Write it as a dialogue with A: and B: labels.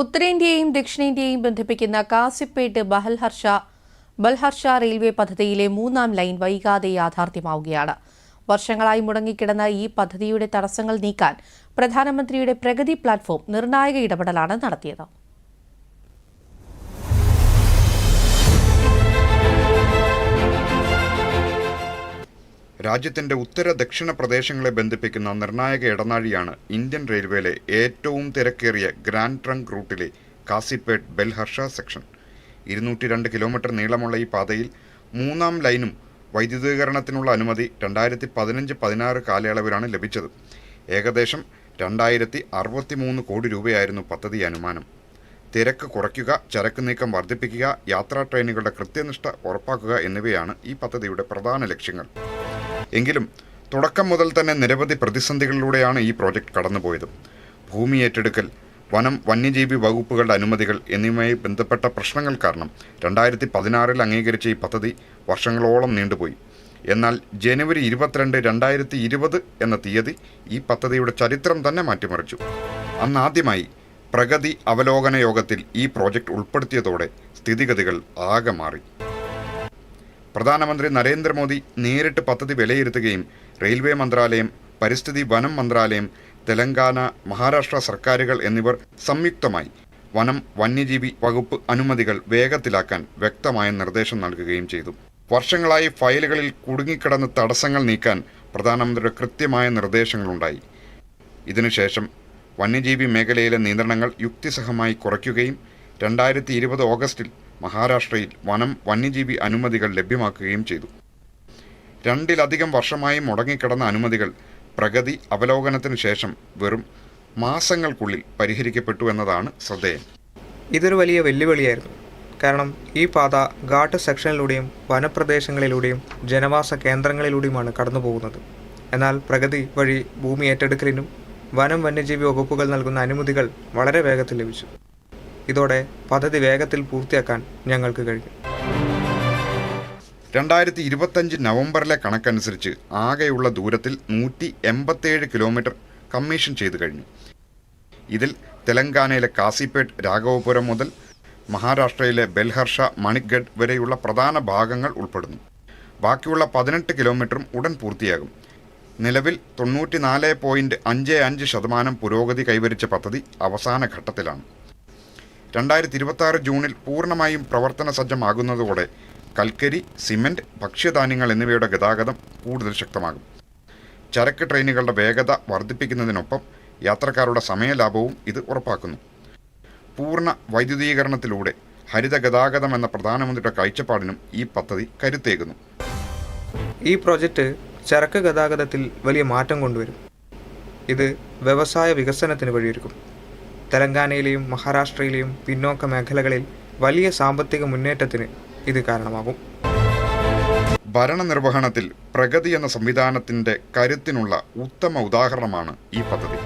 A: ഉത്തരേന്ത്യയെയും ദക്ഷിണേന്ത്യയെയും ബന്ധിപ്പിക്കുന്ന കാസിപ്പേട്ട് ബഹൽഹർഷ ബൽഹർഷ റെയിൽവേ പദ്ധതിയിലെ മൂന്നാം ലൈൻ വൈകാതെ യാഥാർത്ഥ്യമാവുകയാണ്. വർഷങ്ങളായി മുടങ്ങിക്കിടന്ന ഈ പദ്ധതിയുടെ തടസ്സങ്ങൾ നീക്കാൻ പ്രധാനമന്ത്രിയുടെ പ്രഗതി പ്ലാറ്റ്ഫോം നിർണായക ഇടപെടലാണ് നടത്തിയത്.
B: രാജ്യത്തിന്റെ ഉത്തര ദക്ഷിണ പ്രദേശങ്ങളെ ബന്ധിപ്പിക്കുന്ന നിർണായക ഇടനാഴിയാണ് ഇന്ത്യൻ റെയിൽവേയിലെ ഏറ്റവും തിരക്കേറിയ ഗ്രാൻഡ് ട്രങ്ക് റൂട്ടിലെ കാസിപ്പേട്ട് ബെൽഹർഷ സെക്ഷൻ. ഇരുന്നൂറ്റി രണ്ട് കിലോമീറ്റർ നീളമുള്ള ഈ പാതയിൽ മൂന്നാം ലൈനും വൈദ്യുതീകരണത്തിനുള്ള അനുമതി രണ്ടായിരത്തി പതിനഞ്ച് പതിനാറ് കാലയളവിലാണ് ലഭിച്ചത്. ഏകദേശം രണ്ടായിരത്തി അറുപത്തി മൂന്ന് കോടി രൂപയായിരുന്നു പദ്ധതി അനുമാനം. തിരക്ക് കുറയ്ക്കുക ചരക്ക് നീക്കം വർദ്ധിപ്പിക്കുക യാത്രാ ട്രെയിനുകളുടെ കൃത്യനിഷ്ഠ ഉറപ്പാക്കുക എന്നിവയാണ് ഈ പദ്ധതിയുടെ പ്രധാന ലക്ഷ്യങ്ങൾ. എങ്കിലും തുടക്കം മുതൽ തന്നെ നിരവധി പ്രതിസന്ധികളിലൂടെയാണ് ഈ പ്രോജക്റ്റ് കടന്നുപോയത്. ഭൂമി ഏറ്റെടുക്കൽ വനം വന്യജീവി വകുപ്പുകളുടെ അനുമതികൾ എന്നിവയുമായി ബന്ധപ്പെട്ട പ്രശ്നങ്ങൾ കാരണം രണ്ടായിരത്തി പതിനാറിൽ അംഗീകരിച്ച ഈ പദ്ധതി വർഷങ്ങളോളം നീണ്ടുപോയി. എന്നാൽ ജനുവരി ഇരുപത്തിരണ്ട് രണ്ടായിരത്തി ഇരുപത് എന്ന തീയതി ഈ പദ്ധതിയുടെ ചരിത്രം തന്നെ മാറ്റിമറിച്ചു. അന്ന് ആദ്യമായി പ്രഗതി അവലോകന യോഗത്തിൽ ഈ പ്രോജക്റ്റ് ഉൾപ്പെടുത്തിയതോടെ സ്ഥിതിഗതികൾ ആകെ മാറി. പ്രധാനമന്ത്രി നരേന്ദ്രമോദി നേരിട്ട് പദ്ധതി വിലയിരുത്തുകയും റെയിൽവേ മന്ത്രാലയം പരിസ്ഥിതി വനം മന്ത്രാലയം തെലങ്കാന മഹാരാഷ്ട്ര സർക്കാരുകൾ എന്നിവർ സംയുക്തമായി വനം വന്യജീവി വകുപ്പ് അനുമതികൾ വേഗത്തിലാക്കാൻ വ്യക്തമായ നിർദ്ദേശം നൽകുകയും ചെയ്തു. വർഷങ്ങളായി ഫയലുകളിൽ കുടുങ്ങിക്കിടന്ന് തടസ്സങ്ങൾ നീക്കാൻ പ്രധാനമന്ത്രിയുടെ കൃത്യമായ നിർദ്ദേശങ്ങളുണ്ടായി. ഇതിനുശേഷം വന്യജീവി മേഖലയിലെ നിയന്ത്രണങ്ങൾ യുക്തിസഹമായി കുറയ്ക്കുകയും രണ്ടായിരത്തി ഇരുപത് ഓഗസ്റ്റിൽ മഹാരാഷ്ട്രയിൽ വനം വന്യജീവി അനുമതികൾ ലഭ്യമാക്കുകയും ചെയ്തു. രണ്ടിലധികം വർഷമായി മുടങ്ങിക്കിടന്ന അനുമതികൾ പ്രഗതി അവലോകനത്തിന് ശേഷം വെറും മാസങ്ങൾക്കുള്ളിൽ പരിഹരിക്കപ്പെട്ടു എന്നതാണ് ശ്രദ്ധേയം.
C: ഇതൊരു വലിയ വെല്ലുവിളിയായിരുന്നു. കാരണം ഈ പാത ഘാട്ട് സെക്ഷനിലൂടെയും വനപ്രദേശങ്ങളിലൂടെയും ജനവാസ കേന്ദ്രങ്ങളിലൂടെയുമാണ് കടന്നു പോകുന്നത് എന്നാൽ പ്രഗതി വഴി ഭൂമി ഏറ്റെടുക്കലിനും വനം വന്യജീവി വകുപ്പുകൾ നൽകുന്ന അനുമതികൾ വളരെ വേഗത്തിൽ ലഭിച്ചു. ഇതോടെ പദ്ധതി വേഗത്തിൽ പൂർത്തിയാക്കാൻ ഞങ്ങൾക്ക് കഴിയും
B: രണ്ടായിരത്തി ഇരുപത്തഞ്ച് നവംബറിലെ കണക്കനുസരിച്ച് ആകെയുള്ള ദൂരത്തിൽ നൂറ്റി എൺപത്തേഴ് കിലോമീറ്റർ കമ്മീഷൻ ചെയ്തു കഴിഞ്ഞു. ഇതിൽ തെലങ്കാനയിലെ കാസിപേട്ട് രാഘവപുരം മുതൽ മഹാരാഷ്ട്രയിലെ ബെൽഹർഷ മണിഗഡ് വരെയുള്ള പ്രധാന ഭാഗങ്ങൾ ഉൾപ്പെടുന്നു. ബാക്കിയുള്ള പതിനെട്ട് കിലോമീറ്ററും ഉടൻ പൂർത്തിയാകും. നിലവിൽ തൊണ്ണൂറ്റിനാല് പോയിന്റ് അഞ്ച് അഞ്ച് ശതമാനം പുരോഗതി കൈവരിച്ച പദ്ധതി അവസാന ഘട്ടത്തിലാണ്. രണ്ടായിരത്തി ഇരുപത്തി ജൂണിൽ പൂർണമായും പ്രവർത്തന സജ്ജമാകുന്നതോടെ കൽക്കരി സിമന്റ് ഭക്ഷ്യധാന്യങ്ങൾ എന്നിവയുടെ ഗതാഗതം കൂടുതൽ ശക്തമാകും. ചരക്ക് ട്രെയിനുകളുടെ വേഗത വർദ്ധിപ്പിക്കുന്നതിനൊപ്പം യാത്രക്കാരുടെ സമയലാഭവും ഇത് ഉറപ്പാക്കുന്നു. പൂർണ വൈദ്യുതീകരണത്തിലൂടെ ഹരിത ഗതാഗതം എന്ന പ്രധാനമന്ത്രിയുടെ കാഴ്ചപ്പാടിനും ഈ പദ്ധതി കരുത്തേകുന്നു.
C: ഈ പ്രോജക്റ്റ് ചരക്ക് ഗതാഗതത്തിൽ വലിയ മാറ്റം കൊണ്ടുവരും. ഇത് വ്യവസായ വികസനത്തിന് വഴിയൊരുക്കും. തെലങ്കാനയിലെയും മഹാരാഷ്ട്രയിലെയും പിന്നോക്ക മേഖലകളിൽ വലിയ സാമ്പത്തിക മുന്നേറ്റത്തിന് ഇത് കാരണമാകും.
B: ഭരണനിർവഹണത്തിൽ പ്രഗതി എന്ന സംവിധാനത്തിന്റെ കരുത്തിനുള്ള ഉത്തമ ഉദാഹരണമാണ് ഈ പദ്ധതി.